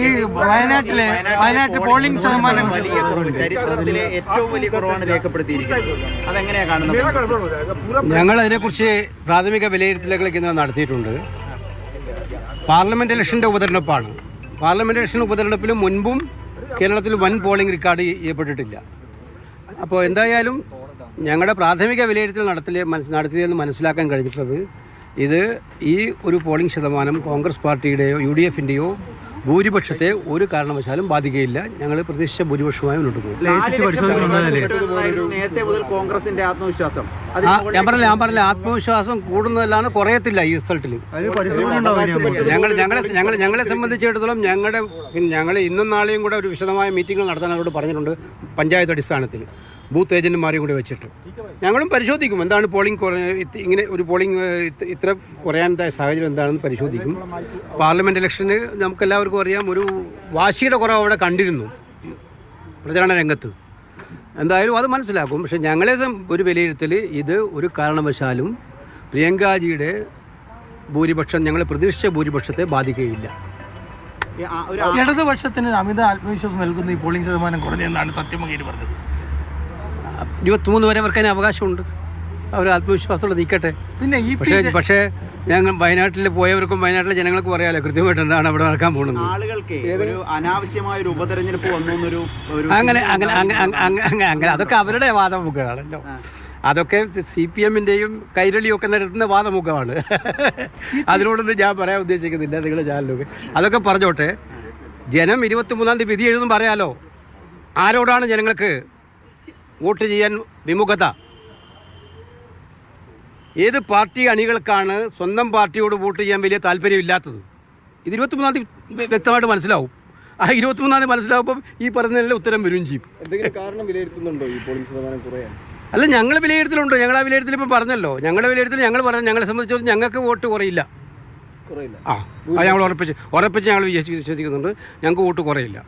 ഈ വയനാട്ടിലെ വയനാട്ടിൽ പോളിംഗ് ശതമാനം വലിയ കുറവ് ചരിത്രത്തിലെ ഏറ്റവും വലിയ കുറവാണ് രേഖപ്പെടുത്തിയിരിക്കുന്നത്. അതെങ്ങനെയാ കാണുന്നത്? ഞങ്ങൾ അതിനെക്കുറിച്ച് പ്രാഥമിക വിലയിരുത്തലുകൾ ഇന്ന് നടത്തിയിട്ടുണ്ട്. പാർലമെന്റ് ഇലക്ഷന്റെ ഉപതെരഞ്ഞെടുപ്പാണ്. പാർലമെന്റ് ഇലക്ഷൻ ഉപതെരഞ്ഞെടുപ്പിലും മുൻപും കേരളത്തിൽ വൻ പോളിംഗ് റെക്കോർഡ് ചെയ്യപ്പെട്ടിട്ടില്ല. അപ്പോൾ എന്തായാലും ഞങ്ങളുടെ പ്രാഥമിക വിലയിരുത്തൽ നടത്തിയ മനസ് നടത്തിയതെന്ന് മനസ്സിലാക്കാൻ കഴിഞ്ഞിട്ടുള്ളത് ഇത് ഈ ഒരു പോളിംഗ് ശതമാനം കോൺഗ്രസ് പാർട്ടിയുടെയോ യു ഡി എഫിന്റെയോ ഭൂരിപക്ഷത്തെ ഒരു കാരണവശാലും ബാധിക്കുകയില്ല. ഞങ്ങൾ പ്രതീക്ഷിച്ച ഭൂരിപക്ഷമായി മുന്നോട്ട് പോകും. നേരത്തെ മുതൽ കോൺഗ്രസിന്റെ ആത്മവിശ്വാസം. ഞാൻ പറഞ്ഞില്ല ഞാൻ പറഞ്ഞില്ല ആത്മവിശ്വാസം കൂടുന്നതല്ലാണ് കുറയത്തില്ല ഈ റിസൾട്ടിൽ ഞങ്ങൾ ഞങ്ങളെ ഞങ്ങൾ ഞങ്ങളെ സംബന്ധിച്ചിടത്തോളം ഞങ്ങളുടെ ഞങ്ങൾ ഇന്നും നാളെയും കൂടെ ഒരു വിശദമായ മീറ്റിംഗ് നടത്താൻ അവരോട് പറഞ്ഞിട്ടുണ്ട് പഞ്ചായത്ത് അടിസ്ഥാനത്തിൽ. ബൂത്ത് ഏജന്റുമാരെയും കൂടി വെച്ചിട്ട്. ഞങ്ങളും പരിശോധിക്കും എന്താണ് പോളിംഗ് ഇങ്ങനെ ഒരു പോളിംഗ് ഇത്ര- കുറയാനായ സാഹചര്യം എന്താണെന്ന് പരിശോധിക്കും. പാർലമെന്റ് ഇലക്ഷന് നമുക്കെല്ലാവർക്കും അറിയാം ഒരു വാശിയുടെ കുറവ് അവിടെ കണ്ടിരുന്നു. പ്രചാരണ രംഗത്ത്. എന്തായാലും അത് മനസ്സിലാക്കും. പക്ഷെ ഞങ്ങളെ ഒരു വിലയിരുത്തൽ ഇത് ഒരു കാരണവശാലും പ്രിയങ്കാജിയുടെ ഭൂരിപക്ഷം ഞങ്ങൾ പ്രതീക്ഷിച്ച ഭൂരിപക്ഷത്തെ ബാധിക്കുകയില്ല. ഒരു ഇടതുപക്ഷത്തിന് അമിത ആത്മവിശ്വാസം നൽകുന്ന ഈ പോളിംഗ് ശതമാനം കുറഞ്ഞെന്നാണ് സത്യമംഗേരി പറഞ്ഞത്. ഇരുപത്തിമൂന്ന് വരെ അവർക്ക് അതിന് അവകാശമുണ്ട്. അവർ ആത്മവിശ്വാസത്തോടെ നിൽക്കട്ടെ. പിന്നെ ഈ പക്ഷേ പക്ഷേ ഞങ്ങൾ വയനാട്ടിൽ പോയവർക്കും വയനാട്ടിലെ ജനങ്ങൾക്കും അറിയാലോ കൃത്യമായിട്ട് എന്താണ് അവിടെ നടക്കാൻ പോകുന്നത്. ആളുകൾക്ക് ഒരു അനാവശ്യമായ ഒരു ഉപതെരഞ്ഞെടുപ്പ് വന്നു ഒരു അങ്ങനെ അങ്ങനെ അങ്ങനെ അങ്ങനെ അങ്ങനെ അങ്ങനെ. അതൊക്കെ അവരുടെ വാദമുഖമാണല്ലോ അതൊക്കെ സി പി എമ്മിന്റെയും കൈരളിയൊക്കെ നടത്തുന്ന വാദമുഖമാണ്. അതിനോടൊന്നും ഞാൻ പറയാൻ ഉദ്ദേശിക്കുന്നില്ല നിങ്ങളുടെ ചാനലൊക്കെ അതൊക്കെ പറഞ്ഞോട്ടെ. ജനം ഇരുപത്തി മൂന്നാം തീയതി വിധി എഴുതും പറയാലോ. ആരോടാണ് ജനങ്ങൾക്ക് വോട്ട് ചെയ്യാൻ വിമുഖത? ഏത് പാർട്ടി അണികൾക്കാണ് സ്വന്തം പാർട്ടിയോട് വോട്ട് ചെയ്യാൻ വലിയ താല്പര്യമില്ലാത്തത്? ഇത് ഇരുപത്തിമൂന്നാം തീയതി വ്യ- വ്യക്തമായിട്ട് മനസ്സിലാവും. ആ ഇരുപത്തിമൂന്നാം തീയതി മനസ്സിലാവുമ്പോൾ ഈ പറഞ്ഞതിനുള്ള ഉത്തരം വരും ചെയ്യും. എന്തെങ്കിലും കാരണം വിലയിരുത്തുന്നുണ്ടോ ഈ പോളിംഗ് ശതമാനം കുറയാൻ? അല്ല ഞങ്ങൾ വിലയിരുത്തലുണ്ടോ? ഞങ്ങൾ ആ വിലയിരുത്തൽ ഇപ്പം പറഞ്ഞല്ലോ. ഞങ്ങളുടെ വിലയിരുത്തൽ ഞങ്ങൾ പറഞ്ഞു ഞങ്ങളെ സംബന്ധിച്ചോളം ഞങ്ങൾക്ക് വോട്ട് കുറയില്ല. കുറയില്ല. ആ ഞങ്ങൾ ഉറപ്പിച്ച് ഉറപ്പിച്ച് ഞങ്ങൾ വിശ്വസി- വിശ്വസിക്കുന്നുണ്ട്. ഞങ്ങൾക്ക് വോട്ട് കുറയില്ല.